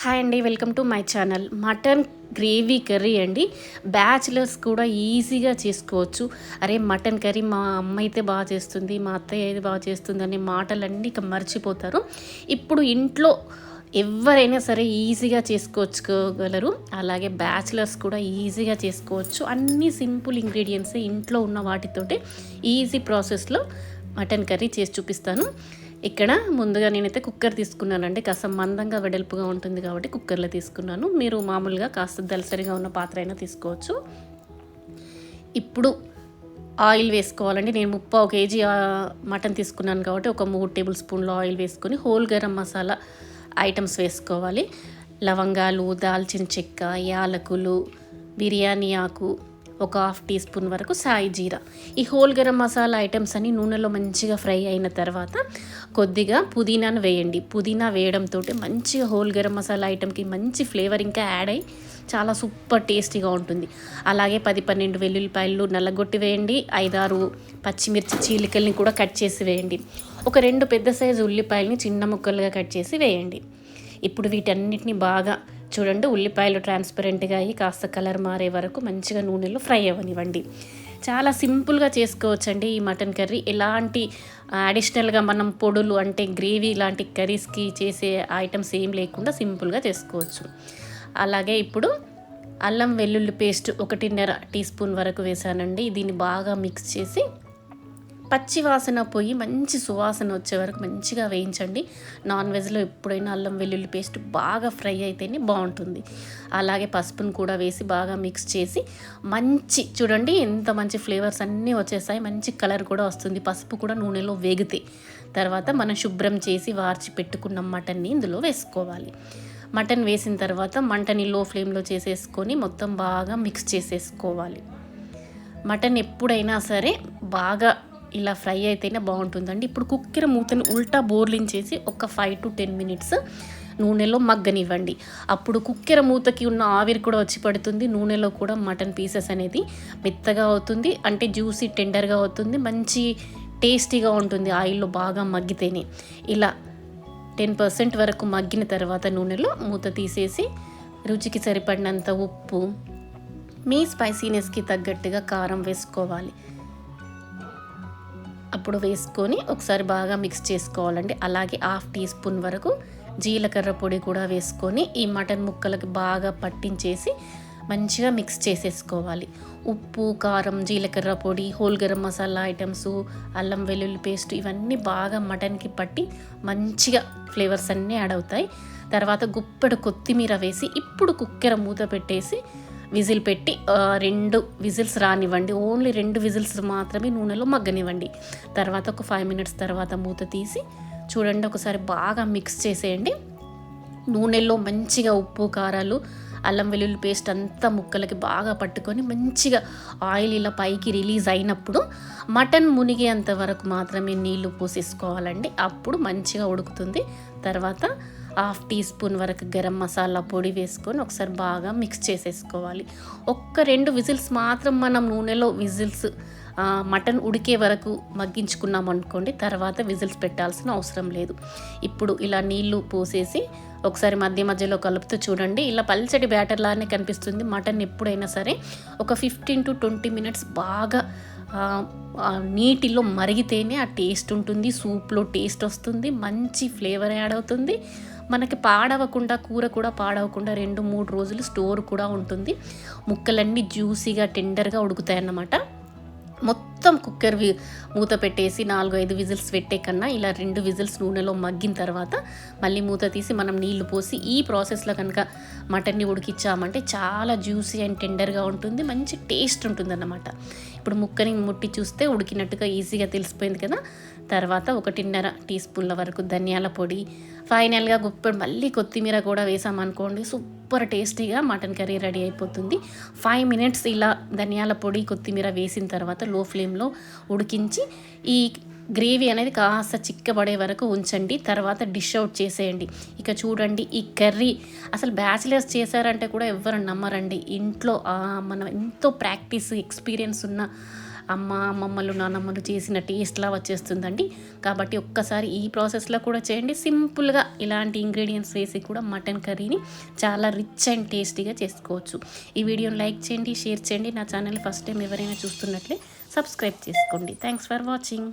Hi అండి welcome to my channel. Mutton gravy curry అండి. Bachelors కూడా ఈజీగా చేసుకోవచ్చు. అరే మటన్ కర్రీ మా అమ్మ అయితే బాగా చేస్తుంది మా అత్తయ్య అయితే బాగా చేస్తుంది అనే మాటలన్నీ ఇక మర్చిపోతారు. ఇప్పుడు ఇంట్లో ఎవరైనా సరే ఈజీగా చేసుకోవచ్చుకోగలరు. అలాగే బ్యాచిలర్స్ కూడా ఈజీగా చేసుకోవచ్చు. అన్ని సింపుల్ ఇంగ్రీడియంట్స్ ఇంట్లో ఉన్న వాటితోటే ఈజీ ప్రాసెస్లో మటన్ కర్రీ చేసి చూపిస్తాను. ఇక్కడ ముందుగా నేనైతే కుక్కర్ తీసుకున్నానండి. కాస్త మందంగా వెడల్పుగా ఉంటుంది కాబట్టి కుక్కర్లో తీసుకున్నాను. మీరు మామూలుగా కాస్త దలసరిగా ఉన్న పాత్ర అయినా తీసుకోవచ్చు. ఇప్పుడు ఆయిల్ వేసుకోవాలండి. నేను ముప్పావు కేజీ మటన్ తీసుకున్నాను కాబట్టి ఒక మూడు టేబుల్ స్పూన్లు ఆయిల్ వేసుకొని హోల్ గరం మసాలా ఐటమ్స్ వేసుకోవాలి. లవంగాలు దాల్చిన చెక్క యాలకులు బిర్యానీ ఆకు ఒక హాఫ్ టీ స్పూన్ వరకు సాయి జీరా. ఈ హోల్ గరం మసాలా ఐటమ్స్ అన్ని నూనెలో మంచిగా ఫ్రై అయిన తర్వాత కొద్దిగా పుదీనాను వేయండి. పుదీనా వేయడంతో మంచిగా హోల్ గరం మసాలా ఐటమ్కి మంచి ఫ్లేవర్ ఇంకా యాడ్ అయ్యి చాలా సూపర్ టేస్టీగా ఉంటుంది. అలాగే పది పన్నెండు వెల్లుల్లిపాయలు నల్లగొట్టి వేయండి. ఐదారు పచ్చిమిర్చి చీలికల్ని కూడా కట్ చేసి వేయండి. ఒక రెండు పెద్ద సైజు ఉల్లిపాయలని చిన్న ముక్కలుగా కట్ చేసి వేయండి. ఇప్పుడు వీటన్నిటిని బాగా చూడండి ఉల్లిపాయలు ట్రాన్స్పరెంట్గా అయ్యి కాస్త కలర్ మారే వరకు మంచిగా నూనెలో ఫ్రై అవ్వనివ్వండి. చాలా సింపుల్గా చేసుకోవచ్చండి ఈ మటన్ కర్రీ ఎలాంటి అడిషనల్గా మనం పొడులు అంటే గ్రేవీ లాంటి కర్రీస్కి చేసే ఐటమ్స్ ఏం లేకుండా సింపుల్గా చేసుకోవచ్చు. అలాగే ఇప్పుడు అల్లం వెల్లుల్లి పేస్ట్ ఒకటిన్నర టీ స్పూన్ వరకు వేసానండి. దీన్ని బాగా మిక్స్ చేసి పచ్చి వాసన పోయి మంచి సువాసన వచ్చే వరకు మంచిగా వేయించండి. నాన్ వెజ్లో ఎప్పుడైనా అల్లం వెల్లుల్లి పేస్ట్ బాగా ఫ్రై అయితేనే బాగుంటుంది. అలాగే పసుపును కూడా వేసి బాగా మిక్స్ చేసి మంచి చూడండి ఎంత మంచి ఫ్లేవర్స్ అన్నీ వచ్చేస్తాయి మంచి కలర్ కూడా వస్తుంది. పసుపు కూడా నూనెలో వేగితే తర్వాత మనం శుభ్రం చేసి వార్చి పెట్టుకున్న మటన్ని ఇందులో వేసుకోవాలి. మటన్ వేసిన తర్వాత మంటని లో ఫ్లేమ్లో చేసేసుకొని మొత్తం బాగా మిక్స్ చేసేసుకోవాలి. మటన్ ఎప్పుడైనా సరే బాగా ఇలా ఫ్రై అయితేనే బాగుంటుందండి. ఇప్పుడు కుక్కిర మూతని ఉల్టా బోర్లించేసి ఒక ఫైవ్ టు టెన్ మినిట్స్ నూనెలో మగ్గనివ్వండి. అప్పుడు కుక్కెర మూతకి ఉన్న ఆవిరి కూడా వచ్చి పడుతుంది. నూనెలో కూడా మటన్ పీసెస్ అనేది మెత్తగా అవుతుంది. అంటే జ్యూసీ టెండర్గా అవుతుంది. మంచి టేస్టీగా ఉంటుంది ఆయిల్లో బాగా మగ్గితేనే. ఇలా టెన్ పర్సెంట్ వరకు మగ్గిన తర్వాత నూనెలో మూత తీసేసి రుచికి సరిపడినంత ఉప్పు మీ స్పైసీనెస్కి తగ్గట్టుగా కారం వేసుకోవాలి. అప్పుడు వేసుకొని ఒకసారి బాగా మిక్స్ చేసుకోవాలండి. అలాగే హాఫ్ టీ స్పూన్ వరకు జీలకర్ర పొడి కూడా వేసుకొని ఈ మటన్ ముక్కలకి బాగా పట్టించేసి మంచిగా మిక్స్ చేసేసుకోవాలి. ఉప్పు కారం జీలకర్ర పొడి హోల్ గరం మసాలా ఐటమ్స్ అల్లం వెల్లుల్లి పేస్ట్ ఇవన్నీ బాగా మటన్కి పట్టి మంచిగా ఫ్లేవర్స్ అన్నీ యాడ్ అవుతాయి. తర్వాత గుప్పెడు కొత్తిమీర వేసి ఇప్పుడు కుక్కెర మూత పెట్టేసి విజిల్ పెట్టి రెండు విజిల్స్ రానివ్వండి. ఓన్లీ రెండు విజిల్స్ మాత్రమే నూనెలో మగ్గనివ్వండి. తర్వాత ఒక ఫైవ్ మినిట్స్ తర్వాత మూత తీసి చూడండి ఒకసారి బాగా మిక్స్ చేసేయండి. నూనెలో మంచిగా ఉప్పు కారాలు అల్లం వెల్లుల్లి పేస్ట్ అంతా ముక్కలకి బాగా పట్టుకొని మంచిగా ఆయిల్ ఇలా పైకి రిలీజ్ అయినప్పుడు మటన్ మునిగేంత వరకు మాత్రమే నీళ్ళు పోసేసుకోవాలండి. అప్పుడు మంచిగా ఉడుకుతుంది. తర్వాత హాఫ్ టీ స్పూన్ వరకు గరం మసాలా పొడి వేసుకొని ఒకసారి బాగా మిక్స్ చేసేసుకోవాలి. ఒక్క రెండు విజిల్స్ మాత్రం మనం నూనెలో విజిల్స్ మటన్ ఉడికే వరకు మగ్గించుకున్నాం అనుకోండి తర్వాత విజిల్స్ పెట్టాల్సిన అవసరం లేదు. ఇప్పుడు ఇలా నీళ్ళు పోసేసి ఒకసారి మధ్య మధ్యలో కలుపుతూ చూడండి. ఇలా పల్చటి బ్యాటర్ లానే కనిపిస్తుంది. మటన్ ఎప్పుడైనా సరే ఒక ఫిఫ్టీన్ టు ట్వంటీ మినిట్స్ బాగా నీటిలో మరిగితేనే ఆ టేస్ట్ ఉంటుంది సూప్లో టేస్ట్ వస్తుంది మంచి ఫ్లేవర్ యాడ్ అవుతుంది. మనకి పాడవకుండా కూర కూడా పాడవకుండా రెండు మూడు రోజులు స్టోర్ కూడా ఉంటుంది. ముక్కలన్నీ జ్యూసీగా టెండర్గా ఉడుకుతాయి అన్నమాట మొత్తం కుక్కర్ వి మూత పెట్టేసి నాలుగు ఐదు విజిల్స్ పెట్టే కన్నా ఇలా రెండు విజిల్స్ నూనెలో మగ్గిన తర్వాత మళ్ళీ మూత తీసి మనం నీళ్ళు పోసి ఈ ప్రాసెస్లో కనుక మటన్ని ఉడికిచ్చామంటే చాలా జ్యూసీ అండ్ టెండర్గా ఉంటుంది. మంచి టేస్ట్ ఉంటుందన్నమాట. ఇప్పుడు ముక్కని ముట్టి చూస్తే ఉడికినట్టుగా ఈజీగా తెలిసిపోయింది కదా. తర్వాత ఒకటిన్నర టీ స్పూన్ల వరకు ధనియాల పొడి ఫైనల్గా గుప్పెడు మళ్ళీ కొత్తిమీర కూడా వేసామనుకోండి సూపర్ టేస్టీగా మటన్ కర్రీ రెడీ అయిపోతుంది. ఫైవ్ మినిట్స్ ఇలా ధనియాల పొడి కొత్తిమీర వేసిన తర్వాత లో ఫ్లేమ్లో ఉడికించి ఈ గ్రేవీ అనేది కాస్త చిక్కబడే వరకు ఉంచండి. తర్వాత డిష్ అవుట్ చేసేయండి. ఇక చూడండి ఈ కర్రీ అసలు బ్యాచిలర్స్ చేశారంటే కూడా ఎవ్వరు నమ్మరండి. ఇంట్లో మనం ఎంతో ప్రాక్టీస్ ఎక్స్పీరియన్స్ ఉన్న అమ్మ అమ్మమ్మలు నానమ్మలు చేసిన టేస్ట్లా వచ్చేస్తుందండి. కాబట్టి ఒక్కసారి ఈ ప్రాసెస్లో కూడా చేయండి. సింపుల్గా ఇలాంటి ఇంగ్రీడియంట్స్ వేసి కూడా మటన్ కర్రీని చాలా రిచ్ అండ్ టేస్టీగా చేసుకోవచ్చు. ఈ వీడియోని లైక్ చేయండి షేర్ చేయండి. నా ఛానల్ ఫస్ట్ టైం ఎవరైనా చూస్తున్నట్లే సబ్స్క్రైబ్ చేసుకోండి. Thanks for watching